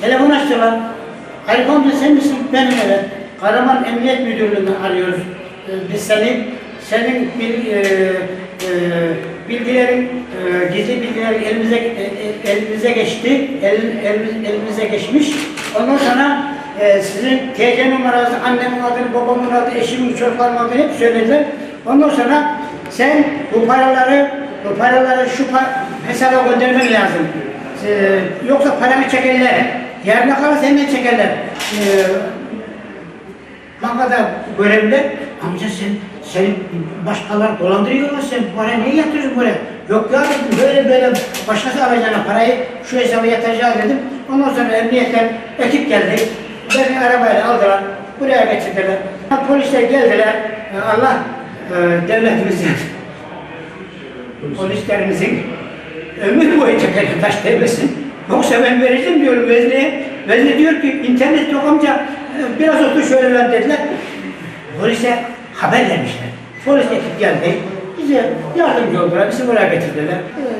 Telefon açtılar. Arif amca sen misin? Benim evet. Karaman Emniyet Müdürlüğü'nü arıyoruz. Ee, biz seni, senin bil, e, e, bilgilerin, e, gizli bilgilerin elimize e, e, elimize geçti, el, el- elimize geçmiş. Ondan sonra e, sizin TC numarası, annemin adını, babamın adını, eşimin, çocuklarımın adını hep söylediler. Ondan sonra sen bu paraları, bu paraları şu pa hesaba göndermen lazım. Ee, yoksa paranı çekerler. Yarına kalırsa hemen çekerler. Ee, bankada görevliler, amca sen, sen başkalar dolandırıyorlar sen parayı niye yatırıyorsun buraya? Yok ya dedim böyle böyle başkası alacağına parayı şu hesaba yatıracağız dedim. Ondan sonra emniyetten ekip geldi. Beni arabayla aldılar. Buraya getirdiler. Polisler geldiler. Ee, Allah e, devletimizin polislerimizin ömür boyu tekerle taş değmesin. Yoksa ben vereceğim diyorum vezneye. Vezne diyor ki internet yok amca e, biraz otur şöyle ver dediler. Polise haber vermişler. Polis ekip geldi. Bize yardımcı oldular. Bizi buraya getirdiler.